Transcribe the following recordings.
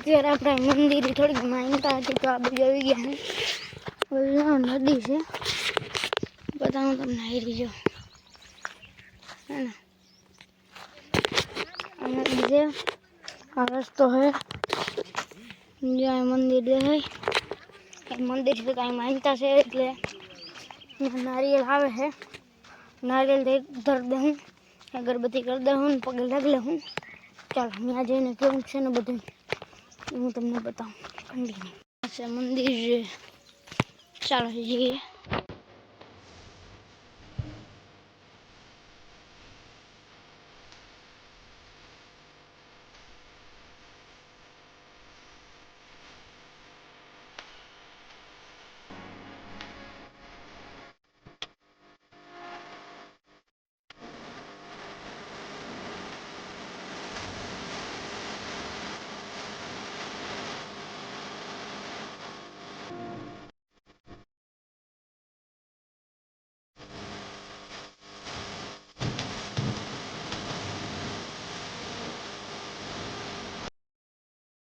અત્યારે આપણે મંદિર થોડીક માન્યતા હતી તો આ બાજુ આવી ગયા છે બધું નદી છે બતાવું તમને હારી જો હે ને આ નદી છે આ રસ્તો છે જ્યાં મંદિર દેખાય એ મંદિર છે કાંઈ માન્યતા છે એટલે ત્યાં નારિયેળ આવે છે નારિયેળ દે ધર દઉં અગરબત્તી કરી દઉં ને પગે લાગી લઉં ચાલો ત્યાં જઈને કેવું છે ને બધું એ હું તમને બતાવું. કન્ટિન્યુ છે મંદિર. ચાલો જઈએ.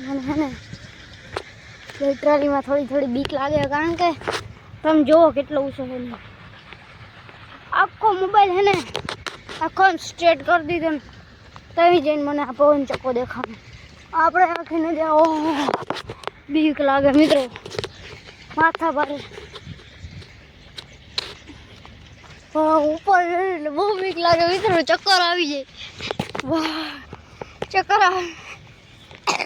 મને હે ને ટ્રાલીમાં થોડી થોડી બીક લાગે છે કારણ કે તમે જુઓ કેટલો ઊંચો છે ને આખો મોબાઈલ હે ને આખો સ્ટ્રેટ કરી દીધો ને તઈ જઈને મને આ પવન ચક્કો દેખાડે આપણે આખીને જ્યાં ઓહો બીક લાગે મિત્રો માથા ભારે હા, ઉપર જઈને એટલે બહુ બીક લાગે મિત્રો ચક્કર આવી જાય વાહ ચક્કર આવે જો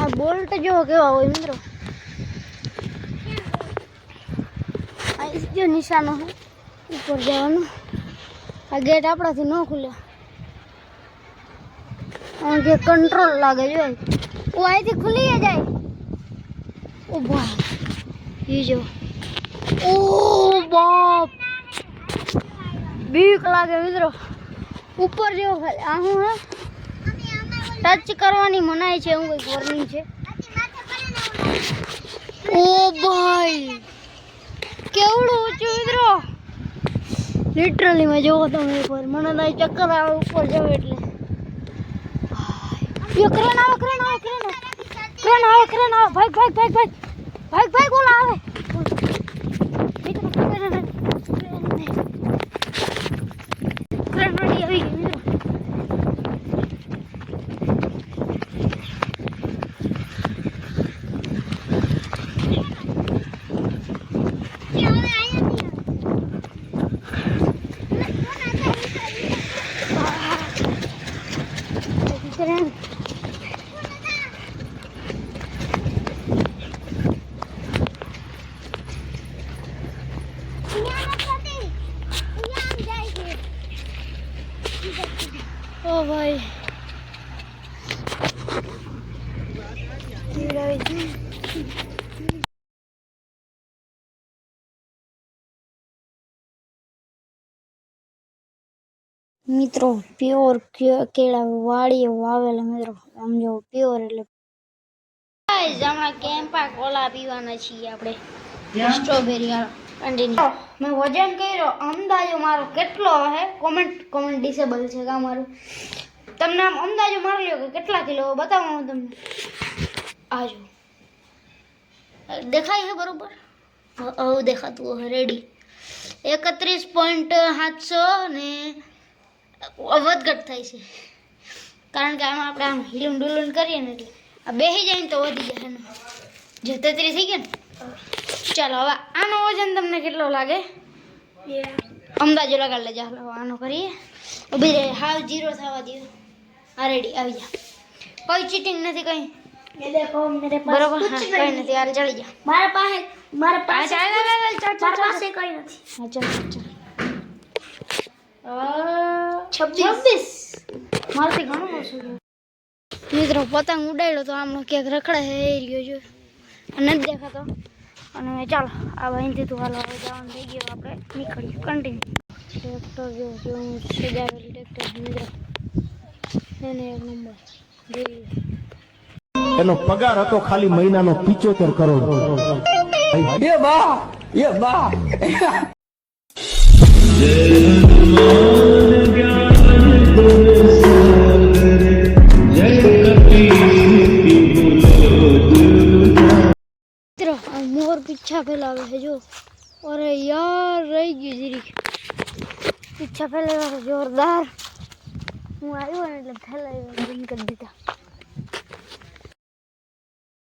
આ બોલ્ટ જો કેવા હોય મિત્રો. જો નિશાનો છે ઉપર જવાનું. આ ગેટ આપણાથી ન ખુલે. આ જે કંટ્રોલ લાગે જો ઓ અહીંથી ખુલી જાય. ઓ, ભાઈ. એ જો. ઓ, બાપ. બીક લાગે મિત્રો. ઉપર જેવો ખાલી. આ હું હે? ટચ કરવાની મનાઈ છે, એવું કંઈક વોર્નિંગ છે. ઓ ભાઈ, કેવડું ઊંચું મિત્રો લિટરલી મેં જોવો તમે એકવાર મને તો ચક્કર આવે, ઉપર જાવ એટલે. યો ક્રેન આવે ક્રેન આવે ક્રેન આવે. ક્રેન આવે ક્રેન આવે. ભાઈ ભાઈ ભાઈ ભાઈ ભાઈ ભાઈ, કોણ આવે ક્રેન રેડી આવી ગઈ મિત્રો ક્રેન ઓ ભાઈ ભીડ આવી છે. મિત્રો પ્યોર કેળા વાળીએ વાવેલા મિત્રો. આમ જો પ્યોર એટલે હમણાં કેમ્પા કોલા પીવાના છીએ આપણે. સ્ટ્રોબેરી કન્ટિન્યુ મેં વજન કર્યો. અંદાજો મારો કેટલો હે? કોમેન્ટ કોમેન્ટ ડિસેબલ છે કા મારું? તમને આમ અંદાજો મારી લ્યો કે કેટલા કિલો બતાવો હું તમને. આજો દેખાય છે બરોબર? હવે દેખાતું રેડી એકત્રીસ પોઈન્ટ સાતસો ને વધઘટ થાય છે કારણ કે આમાં આપણે આમ હિલું ડુલું કરીએ ને એટલે આ બેસી જાય ને તો વધી જાય એનું જે તેત્રીસ થઈ ગયા ને ચાલો હવે આનો વજન તમને કેટલો લાગે અંદાજો લગાડી લેજો હાલો આનો કરીએ ઉભી રહે હાવ જીરો થવા દો આ રેડી આવી જા કોઈ ચીટિંગ નથી કઈ બરોબર કઈ નથી હાલ ચડી જા મારા પાસે મારા પાસે મારા પાસે કઈ નથી હા ચાલ ચાલ છવ્વીસ. મારથી ઘણું ઓછું મિત્રો પતંગ ઉડાડ્યો તો આમનો ક્યાંક રખડે છે એ રહ્યો જો. નથી દેખાતો. અને ચાલો આ ભાઈથી તું હાલો હવે જવાનું થઈ ગયો આપણે નીકળીએ. કન્ટિન્યુ ટ્રેક્ટર જો કેવું સજાવેલી ટ્રેક્ટર મિત્રો. એને એક નંબર જોઈ એનો પગાર હતો ખાલી મહિનાનો પિચોતેર કરોડ. એ બા એ બા. પીછા ફેલાવે છે જો અરે યાર રહી ગયું જીરી પીછા ફેલાવે છે જોરદાર હું આવ્યો ને એટલે ફેલાવ્યો બંધ કરી દીધા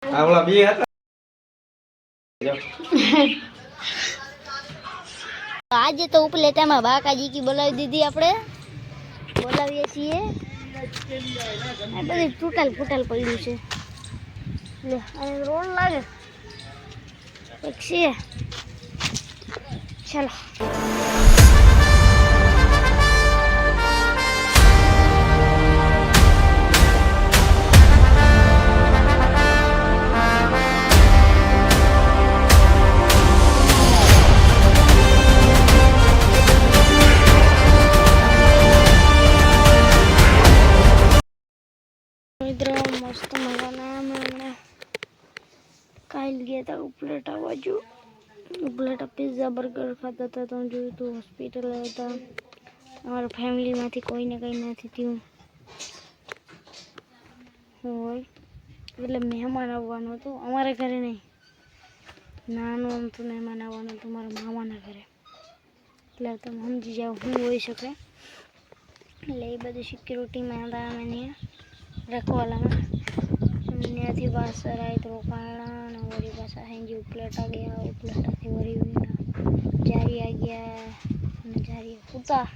આવડા બે હતા આજે તો ઉપલેટામાં બાકાજી કી બોલાવી દીધી આપણે. બોલાવીએ છીએ. આ બધી તૂટલ ફૂટલ પડ્યું છે. લે આ રોડ લાગે. છે ચાલો કાલ ગયા હતા ઉપલેટા બાજુ ઉપલેટા પિઝા બર્ગર ખાતા હતા તો જોયું હતું હોસ્પિટલ હતા અમારા ફેમિલીમાંથી કોઈને કંઈ નથી થયું હોય એટલે મહેમાન આવવાનું હતું અમારા ઘરે નહીં નાનું અમથું મહેમાન આવવાનું હતું મારા મામાના ઘરે એટલે તમે સમજી જાઓ શું હોઈ શકે એટલે એ બધી સિક્યુરિટીમાં હતા અમે ત્યાં રખવાલામાં ત્યાંથી પાછા રાત રોકાણા અને વળી પાછા સાંજે ઉપલેટા ગયા ઉપલેટાથી વળી જારિયા ગયા અને જારિયા પૂતા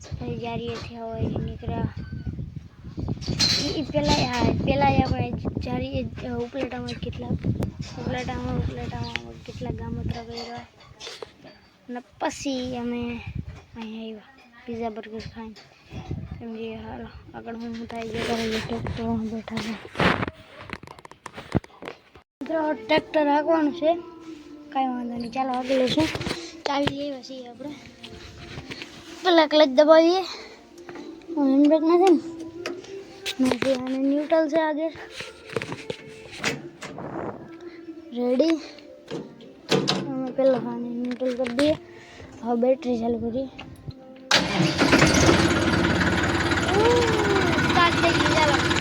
પછી જારિયાથી હવાઈ નીકળ્યા એ પહેલાં હા પહેલાં આપણે જારી ઉપલેટામાં કેટલા ઉપલેટામાં ઉપલેટામાં કેટલા ગામતરા કર્યા અને પછી અમે અહીં આવ્યા પીઝા બર્ગર ખાઈને સમજી હાલો આગળ હું શું થાય જતા રહીએ ટ્રેક્ટરમાં બેઠા છે મિત્રો ટ્રેક્ટર આગવાનું છે. કાંઈ વાંધો નહીં, ચાલો આગળ છે. ચાલી જઈએ પછી આપણે. પેલા ક્લચ દબાવીએ. હેન્ડબ્રેક નથી ને. નથી અને ન્યુટ્રલ છે આગળ. રેડી અમે પેલા આને ન્યુટ્રલ કરી દઈએ. હવે બેટરી ચાલુ કરીએ. સ્ટાર્ટ ચાલો.